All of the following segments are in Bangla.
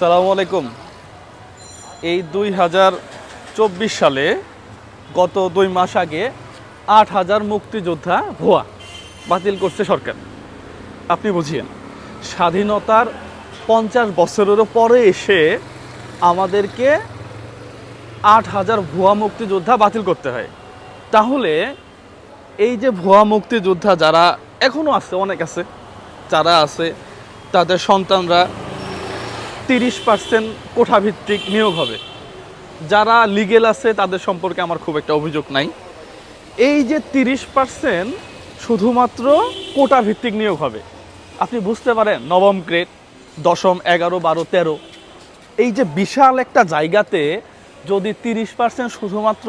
সালামু আলাইকুম। এই দুই হাজার চব্বিশ সালে গত দুই মাস আগে আট হাজার মুক্তিযোদ্ধা ভুয়া বাতিল করছে সরকার। আপনি বুঝিয়েন, স্বাধীনতার পঞ্চাশ বছরেরও পরে এসে আমাদেরকে আট হাজার ভুয়া মুক্তিযোদ্ধা বাতিল করতে হয়। তাহলে এই যে ভুয়া মুক্তিযোদ্ধা যারা এখনও আছে, অনেক আছে, যারা আছে, তাদের সন্তানরা তিরিশ পার্সেন্ট কোঠাভিত্তিক নিয়োগ হবে। যারা লিগেল আছে, তাদের সম্পর্কে আমার খুব একটা অভিযোগ নাই। এই যে তিরিশ পার্সেন্ট শুধুমাত্র কোটাভিত্তিক নিয়োগ হবে, আপনি বুঝতে পারেন, নবম গ্রেড দশম, এগারো, বারো, তেরো, এই যে বিশাল একটা জায়গাতে যদি তিরিশ পার্সেন্ট শুধুমাত্র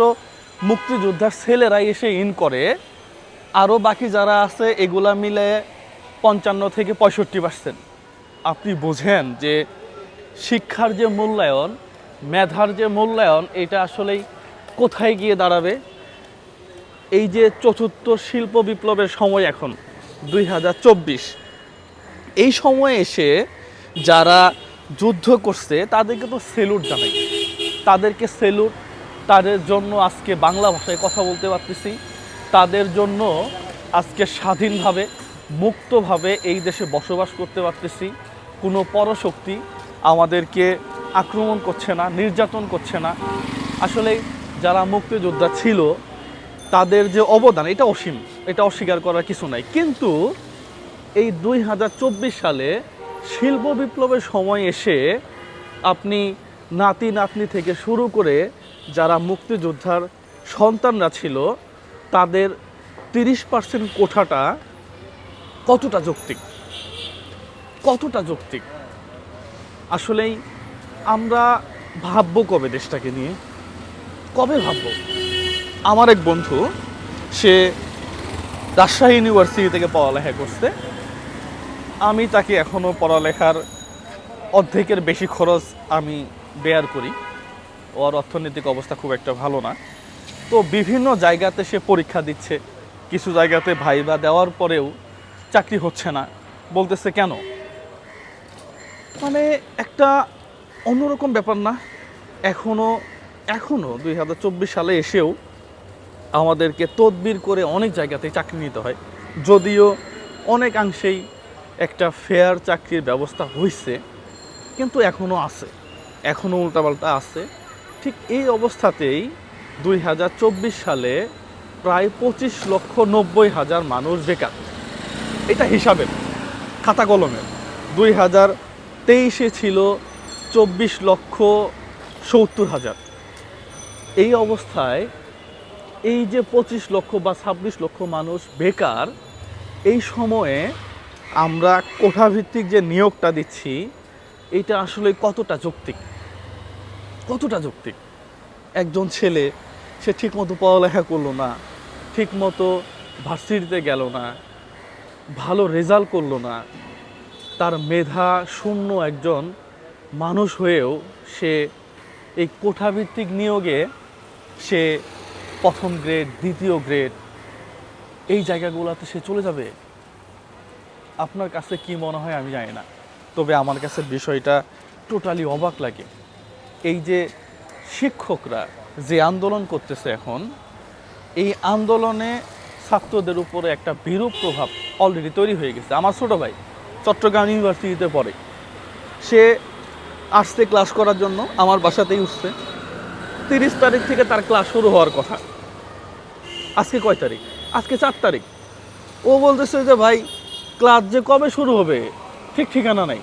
মুক্তিযোদ্ধার ছেলেরাই এসে ইন করে আরও বাকি যারা আছে, এগুলা মিলে পঞ্চান্ন থেকে পঁয়ষট্টি পার্সেন্ট। আপনি বোঝেন যে শিক্ষার যে মূল্যায়ন, মেধার যে মূল্যায়ন, এটা আসলেই কোথায় গিয়ে দাঁড়াবে? এই যে চতুর্থ শিল্প বিপ্লবের সময় এখন, দুই হাজার চব্বিশ, এই সময়ে এসে যারা যুদ্ধ করছে, তাদেরকে তো সেলুট জানাই। তাদেরকে সেলুট, তাদের জন্য আজকে বাংলা ভাষায় কথা বলতে পারতেছি। তাদের জন্য আজকে স্বাধীনভাবে, মুক্তভাবে এই দেশে বসবাস করতে পারতেছি। কোনো পরশক্তি আমাদেরকে আক্রমণ করছে না, নির্যাতন করছে না। আসলে যারা মুক্তিযোদ্ধা ছিল, তাদের যে অবদান, এটা অসীম। এটা অস্বীকার করার কিছু নাই। কিন্তু এই দুই হাজার চব্বিশ সালে শিল্প বিপ্লবের সময় এসে আপনি নাতি নাতনি থেকে শুরু করে যারা মুক্তিযোদ্ধার সন্তানরা ছিল, তাদের তিরিশ পার্সেন্ট কোঠাটা কতটা যৌক্তিক? কতটা যৌক্তিক? আসলেই আমরা ভাববো কবে দেশটাকে নিয়ে? কবে ভাববো? আমার এক বন্ধু, সে রাজশাহী ইউনিভার্সিটি থেকে পড়ালেখা করছে। আমি তাকে এখনও পড়ালেখার অর্ধেকের বেশি খরচ আমি বেয়ার করি। ওর অর্থনৈতিক অবস্থা খুব একটা ভালো না। তো বিভিন্ন জায়গাতে সে পরীক্ষা দিচ্ছে। কিছু জায়গাতে ভাইবা দেওয়ার পরেও চাকরি হচ্ছে না। বলতেছে, কেন? মানে একটা অন্যরকম ব্যাপার না। এখনও এখনও দুই হাজার চব্বিশ সালে এসেও আমাদেরকে তদবির করে অনেক জায়গাতে চাকরি নিতে হয়। যদিও অনেকাংশেই একটা ফেয়ার চাকরির ব্যবস্থা হয়েছে কিন্তু এখনও আছে। এখনও উল্টাপাল্টা আছে। ঠিক এই অবস্থাতেই দুই হাজার চব্বিশ সালে প্রায় পঁচিশ লক্ষ নব্বই হাজার মানুষ বেকার। এটা হিসাবের, খাতা কলমের। দুই হাজার তেইশে ছিল চব্বিশ লক্ষ সত্তর হাজার। এই অবস্থায় এই যে পঁচিশ লক্ষ বা ছাব্বিশ লক্ষ মানুষ বেকার, এই সময়ে আমরা কোঠাভিত্তিক যে নিয়োগটা দিচ্ছি, এটা আসলে কতটা যৌক্তিক? কতটা যৌক্তিক? একজন ছেলে, সে ঠিকমতো পড়ালেখা করল না, ঠিকমতো ভার্সিটিতে গেল না, ভালো রেজাল্ট করল না তার মেধা শূন্য একজন মানুষ হয়েও সে এই কোঠাভিত্তিক নিয়োগে সে প্রথম গ্রেড, দ্বিতীয় গ্রেড এই জায়গাগুলোতে সে চলে যাবে? আপনার কাছে কি মনে হয় আমি জানি না। তবে আমার কাছে বিষয়টা টোটালি অবাক লাগে। এই যে শিক্ষকরা যে আন্দোলন করতেছে এখন, এই আন্দোলনে ছাত্রদের উপরে একটা বিরূপ প্রভাব অলরেডি তৈরি হয়ে গেছে। আমার ছোট ভাই চট্টগ্রাম ইউনিভার্সিটিতে পড়ে। সে আসছে ক্লাস করার জন্য, আমার বাসাতেই উঠছে। তিরিশ তারিখ থেকে তার ক্লাস শুরু হওয়ার কথা। আজকে কয় তারিখ? আজকে চার তারিখ। ও বলতেছে যে, ভাই, ক্লাস যে কবে শুরু হবে? ঠিক ঠিকানা নাই।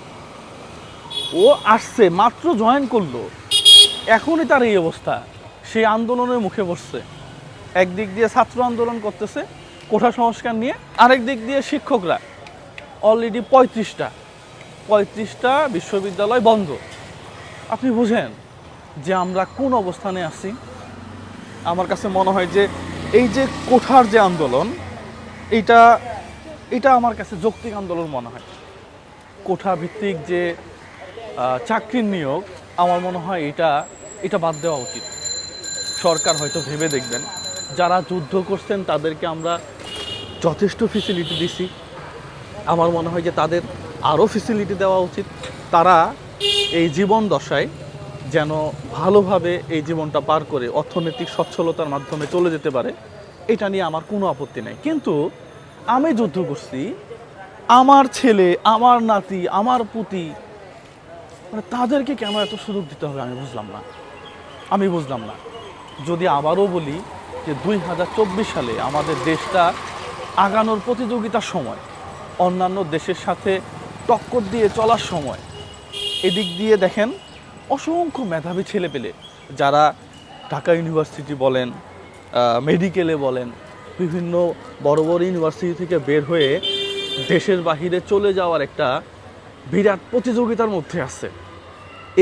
ও আসছে, মাত্র জয়েন করল। এখনই তার এই অবস্থা। সে আন্দোলনের মুখে বসছে। একদিক দিয়ে ছাত্র আন্দোলন করতেছে, কোঠা সংস্কার নিয়ে, আরেক দিক দিয়ে শিক্ষকরা। অলরেডি পঁয়ত্রিশটা। পঁয়ত্রিশটা বিশ্ববিদ্যালয় বন্ধ। আপনি বুঝেন যে আমরা কোন অবস্থানে আছি? আমার কাছে মনে হয় যে এই যে কোঠার যে আন্দোলন এটা এটা আমার কাছে যৌক্তিক আন্দোলন মনে হয়। কোঠা ভিত্তিক যে চাকরির নিয়োগ, আমার মনে হয় এটা এটা বাদ দেওয়া উচিত। সরকার হয়তো ভেবে দেখবেন। যারা যুদ্ধ করছেন তাদেরকে আমরা যথেষ্ট ফেসিলিটি দিছি। আমার মনে হয় যে তাদের আরও ফেসিলিটি দেওয়া উচিত। তারা এই জীবন দশায় যেন ভালোভাবে এই জীবনটা পার করে অর্থনৈতিক সচ্ছলতার মাধ্যমে চলে যেতে পারে, এটা নিয়ে আমার কোনো আপত্তি নেই। কিন্তু আমি যুদ্ধ করছি, আমার ছেলে, আমার নাতি, আমার পুতি মানে তাদেরকে কেন এত সুযোগ দিতে হবে আমি বুঝলাম না। আমি বুঝলাম না। যদি আবারও বলি যে দুই হাজার চব্বিশ সালে আমাদের দেশটা আগানোর প্রতিযোগিতার সময় অন্যান্য দেশের সাথে টক্কর দিয়ে চলার সময়। এদিক দিয়ে দেখেন অসংখ্য মেধাবী ছেলে পেলে যারা ঢাকা ইউনিভার্সিটি বলেন মেডিকেলে বলেন, বিভিন্ন বড় বড় ইউনিভার্সিটি থেকে বের হয়ে দেশের বাহিরে চলে যাওয়ার একটা বিরাট প্রতিযোগিতার মধ্যে আছে।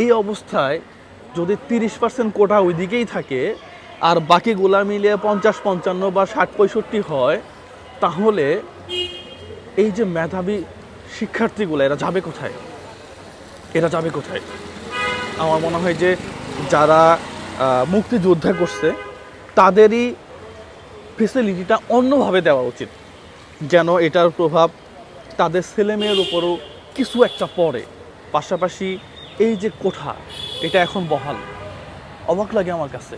এই অবস্থায় যদি তিরিশ পার্সেন্ট কোটা ওই দিকেই থাকে, আর বাকিগুলা মিলিয়ে পঞ্চাশ, পঞ্চান্ন বা ষাট, পঁয়ষট্টি হয়, তাহলে এই যে মেধাবী শিক্ষার্থীগুলো, এরা যাবে কোথায়? এরা যাবে কোথায়? আমার মনে হয় যে যারা মুক্তিযোদ্ধা করছে, তাদেরই ফেসিলিটিটা অন্যভাবে দেওয়া উচিত। যেন এটার প্রভাব তাদের ছেলেমেয়ের উপরও কিছু একটা পড়ে। পাশাপাশি এই যে কোঠা, এটা এখন বহাল। অবাক লাগে আমার কাছে।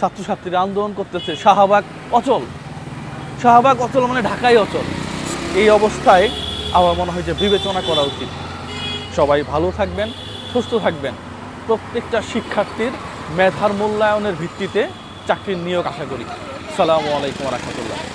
ছাত্রছাত্রীরা আন্দোলন করতেছে, শাহবাগ অচল। শাহবাগ অচল মানে ঢাকাই অচল। এই অবস্থায় আমার মনে হয় যে বিবেচনা করা উচিত। সবাই ভালো থাকবেন, সুস্থ থাকবেন। প্রত্যেকটা শিক্ষার্থীর মেধার মূল্যায়নের ভিত্তিতে চাকরির নিয়োগ আশা করি। সালামু আলাইকুম রহমতুল্লাহ।